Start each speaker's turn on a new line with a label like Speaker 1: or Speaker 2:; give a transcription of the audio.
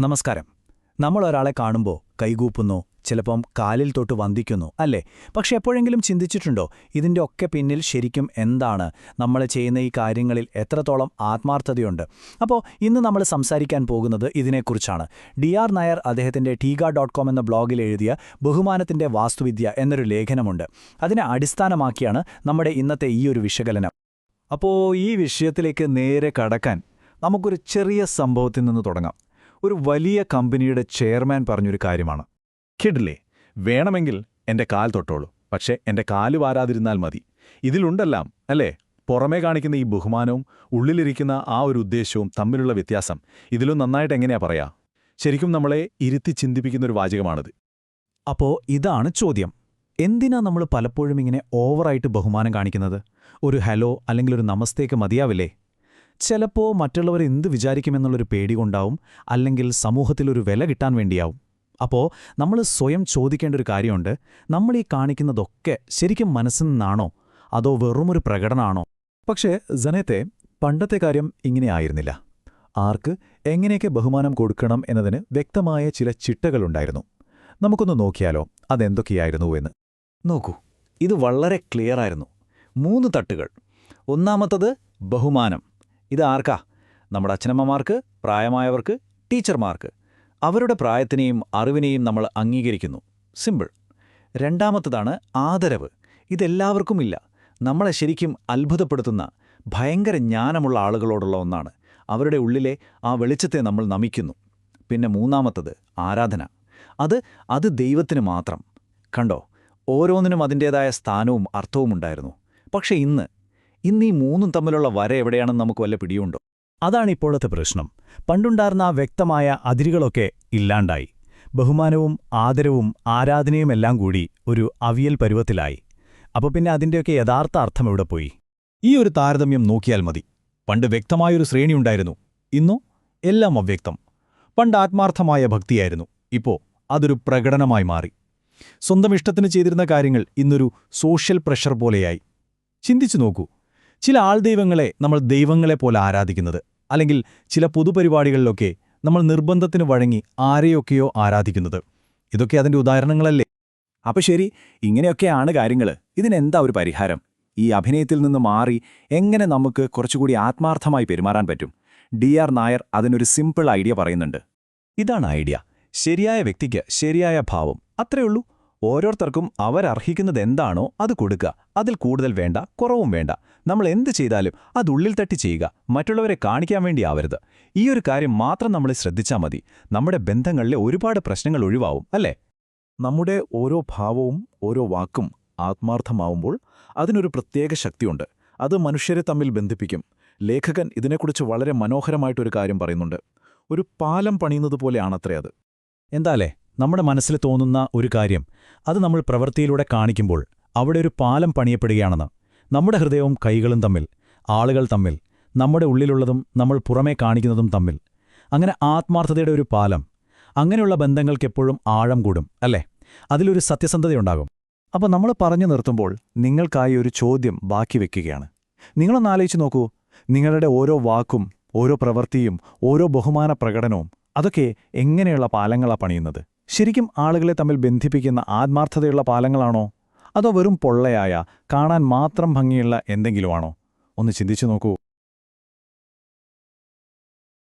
Speaker 1: നമസ്കാരം. നമ്മൾ ഒരാളെ കാണുമ്പോൾ കൈകൂപ്പുന്നു ചിലപ്പം കാലിൽ തൊട്ട് വന്ദിക്കുന്നു അല്ലേ? പക്ഷെ എപ്പോഴെങ്കിലും ചിന്തിച്ചിട്ടുണ്ടോ ഇതിന്റെ ഒക്കെ പിന്നിൽ ശരിക്കും എന്താണ്? നമ്മൾ ചെയ്യുന്ന ഈ കാര്യങ്ങളിൽ എത്രത്തോളം ആത്മാർത്ഥതയുണ്ട്? അപ്പോൾ ഇന്ന് നമ്മൾ സംസാരിക്കാൻ പോകുന്നത് ഇതിനെക്കുറിച്ചാണ്. ഡി ആർ നായർ അദ്ദേഹത്തിന്റെ ടീഗ ഡോട്ട് കോം എന്ന ബ്ലോഗിൽ എഴുതിയ ബഹുമാനത്തിന്റെ വാസ്തുവിദ്യ എന്നൊരു ലേഖനമുണ്ട്. അതിനെ അടിസ്ഥാനമാക്കിയാണ് നമ്മുടെ ഇന്നത്തെ ഈ ഒരു വിശകലനം. അപ്പോൾ ഈ വിഷയത്തിലേക്ക് നേരെ കടക്കാൻ നമുക്കൊരു ചെറിയ സംഭവത്തിൽ നിന്ന് തുടങ്ങാം. ഒരു വലിയ കമ്പനിയുടെ ചെയർമാൻ പറഞ്ഞൊരു കാര്യമാണ്. കിഡ്ലേ വേണമെങ്കിൽ എന്റെ കാൽ തൊട്ടോളൂ പക്ഷേ എന്റെ കാൽ വാരാതിരുന്നാൽ മതി. ഇതിലുണ്ടെല്ലാം അല്ലേ? പുറമേ കാണിക്കുന്ന ഈ ബഹുമാനവും ഉള്ളിലിരിക്കുന്ന ആ ഒരു ഉദ്ദേശവും തമ്മിലുള്ള വ്യത്യാസം ഇതിലും നന്നായിട്ട് എങ്ങനെയാ പറയാ? ശരിക്കും നമ്മളെ ഇരുത്തി ചിന്തിപ്പിക്കുന്ന ഒരു വാചകമാണിത്. അപ്പോ ഇതാണ് ചോദ്യം. എന്തിനാ നമ്മൾ പലപ്പോഴും ഇങ്ങനെ ഓവറായിട്ട് ബഹുമാനം കാണിക്കുന്നത്? ഒരു ഹലോ അല്ലെങ്കിൽ ഒരു നമസ്തേക്ക് മതിയാവില്ലേ? ചിലപ്പോ മറ്റുള്ളവർ എന്ത് വിചാരിക്കുമെന്നുള്ളൊരു പേടി കൊണ്ടാവും അല്ലെങ്കിൽ സമൂഹത്തിലൊരു വില കിട്ടാൻ വേണ്ടിയാവും. അപ്പോ നമ്മൾ സ്വയം ചോദിക്കേണ്ട ഒരു കാര്യമുണ്ട്. നമ്മൾ ഈ കാണിക്കുന്നതൊക്കെ ശരിക്കും മനസ്സിൽ നിന്നാണോ? അതോ വെറുമൊരു പ്രകടനമാണോ പക്ഷേ ജനത്തെ പണ്ടത്തെ കാര്യം ഇങ്ങനെയായിരുന്നില്ല ആർക്ക് എങ്ങനെയൊക്കെ ബഹുമാനം കൊടുക്കണം എന്നതിന് വ്യക്തമായ ചില ചിട്ടകളുണ്ടായിരുന്നു. നമുക്കൊന്ന് നോക്കിയാലോ അതെന്തൊക്കെയായിരുന്നു എന്ന്. നോക്കൂ ഇത് വളരെ ക്ലിയറായിരുന്നു. മൂന്ന് തട്ടുകൾ. ഒന്നാമത്തത് ബഹുമാനം. ഇത് ആർക്കാ? നമ്മുടെ അച്ഛനമ്മമാർക്ക് പ്രായമായവർക്ക് ടീച്ചർമാർക്ക്. അവരുടെ പ്രായത്തിനെയും അറിവിനെയും നമ്മൾ അംഗീകരിക്കുന്നു. സിമ്പിൾ. രണ്ടാമത്തതാണ് ആദരവ്. ഇതെല്ലാവർക്കുമില്ല നമ്മളെ ശരിക്കും അത്ഭുതപ്പെടുത്തുന്ന ഭയങ്കര ജ്ഞാനമുള്ള ആളുകളോടുള്ള ഒന്നാണ്. അവരുടെ ഉള്ളിലെ ആ വെളിച്ചത്തെ നമ്മൾ നമിക്കുന്നു. പിന്നെ മൂന്നാമത്തത് ആരാധന. അത് അത് ദൈവത്തിന് മാത്രം. കണ്ടോ? ഓരോന്നിനും അതിന്റേതായ സ്ഥാനവും അർത്ഥവും ഉണ്ടായിരുന്നു. പക്ഷേ ഇന്ന് ഇന്ന് ഈ മൂന്നും തമ്മിലുള്ള വര എവിടെയാണെന്ന് നമുക്ക് വല്ല പിടിയുണ്ടോ? അതാണ് ഇപ്പോഴത്തെ പ്രശ്നം. പണ്ടുണ്ടായിരുന്ന ആ വ്യക്തമായ അതിരുകളൊക്കെ ഇല്ലാണ്ടായി. ബഹുമാനവും ആദരവും ആരാധനയുമെല്ലാം കൂടി ഒരു അവിയൽ പരുവത്തിലായി. അപ്പോൾ പിന്നെ അതിന്റെയൊക്കെ യഥാർത്ഥ അർത്ഥം എവിടെ പോയി? ഈ ഒരു താരതമ്യം നോക്കിയാൽ മതി. പണ്ട് വ്യക്തമായൊരു ശ്രേണിയുണ്ടായിരുന്നു ഇന്നോ? എല്ലാം അവ്യക്തം. പണ്ട് ആത്മാർത്ഥമായ ഭക്തിയായിരുന്നു. ഇപ്പോ അതൊരു പ്രകടനമായി മാറി. സ്വന്തം ഇഷ്ടത്തിന് ചെയ്തിരുന്ന കാര്യങ്ങൾ ഇന്നൊരു സോഷ്യൽ പ്രഷർ പോലെയായി. ചിന്തിച്ചു നോക്കൂ. ചില ആൾദൈവങ്ങളെ നമ്മൾ ദൈവങ്ങളെ പോലെ ആരാധിക്കുന്നത്. അല്ലെങ്കിൽ ചില പൊതുപരിപാടികളിലൊക്കെ നമ്മൾ നിർബന്ധത്തിന് വഴങ്ങി ആരെയൊക്കെയോ ആരാധിക്കുന്നത്. ഇതൊക്കെ അതിന്റെ ഉദാഹരണങ്ങളല്ലേ? അപ്പൊ ശരി ഇങ്ങനെയൊക്കെയാണ് കാര്യങ്ങൾ ഇതിനെന്താ ഒരു പരിഹാരം? ഈ അഭിനയത്തിൽ നിന്ന് മാറി എങ്ങനെ നമുക്ക് കുറച്ചുകൂടി ആത്മാർത്ഥമായി പെരുമാറാൻ പറ്റും? ഡി ആർ നായർ അതിനൊരു സിമ്പിൾ ഐഡിയ പറയുന്നുണ്ട്. ഇതാണ് ഐഡിയ. ശരിയായ വ്യക്തിക്ക് ശരിയായ ഭാവം. അത്രയുള്ളൂ ഓരോരുത്തർക്കും അവരർഹിക്കുന്നത് എന്താണോ അത് കൊടുക്കുക. അതിൽ കൂടുതൽ വേണ്ട കുറവും വേണ്ട. നമ്മൾ എന്ത് ചെയ്താലും അത് ഉള്ളിൽ തട്ടി ചെയ്യുക. മറ്റുള്ളവരെ കാണിക്കാൻ വേണ്ടി ആവരുത്. ഈ ഒരു കാര്യം മാത്രം നമ്മൾ ശ്രദ്ധിച്ചാൽ മതി. നമ്മുടെ ബന്ധങ്ങളിലെ ഒരുപാട് പ്രശ്നങ്ങൾ ഒഴിവാവും അല്ലേ? നമ്മുടെ ഓരോ ഭാവവും ഓരോ വാക്കും ആത്മാർത്ഥമാവുമ്പോൾ അതിനൊരു പ്രത്യേക ശക്തിയുണ്ട്. അത് മനുഷ്യരെ തമ്മിൽ ബന്ധിപ്പിക്കും. ലേഖകൻ ഇതിനെക്കുറിച്ച് വളരെ മനോഹരമായിട്ടൊരു കാര്യം പറയുന്നുണ്ട്. ഒരു പാലം പണിയുന്നത് പോലെയാണത്രേ അത്. എന്താലേ നമ്മുടെ മനസ്സിൽ തോന്നുന്ന ഒരു കാര്യം അത് നമ്മൾ പ്രവൃത്തിയിലൂടെ കാണിക്കുമ്പോൾ അവിടെ ഒരു പാലം പണിയപ്പെടുകയാണെന്ന്. നമ്മുടെ ഹൃദയവും കൈകളും തമ്മിൽ ആളുകൾ തമ്മിൽ നമ്മുടെ ഉള്ളിലുള്ളതും നമ്മൾ പുറമേ കാണിക്കുന്നതും തമ്മിൽ. അങ്ങനെ ആത്മാർത്ഥതയുടെ ഒരു പാലം അങ്ങനെയുള്ള ബന്ധങ്ങൾക്കെപ്പോഴും ആഴം കൂടും അല്ലേ? അതിലൊരു സത്യസന്ധതയുണ്ടാകും. അപ്പോൾ നമ്മൾ പറഞ്ഞു നിർത്തുമ്പോൾ നിങ്ങൾക്കായി ഒരു ചോദ്യം ബാക്കി വെക്കുകയാണ്. നിങ്ങളൊന്നാലോചിച്ച് നോക്കൂ. നിങ്ങളുടെ ഓരോ വാക്കും ഓരോ പ്രവൃത്തിയും ഓരോ ബഹുമാന പ്രകടനവും അതൊക്കെ എങ്ങനെയുള്ള പാലങ്ങളാണ് പണിയുന്നത്? ശരിക്കും ആളുകളെ തമ്മിൽ ബന്ധിപ്പിക്കുന്ന ആത്മാർത്ഥതയുള്ള പാലങ്ങളാണോ? അതോ വെറും പൊള്ളയായ കാണാൻ മാത്രം ഭംഗിയുള്ള എന്തെങ്കിലുമാണോ? ഒന്ന് ചിന്തിച്ചു നോക്കൂ.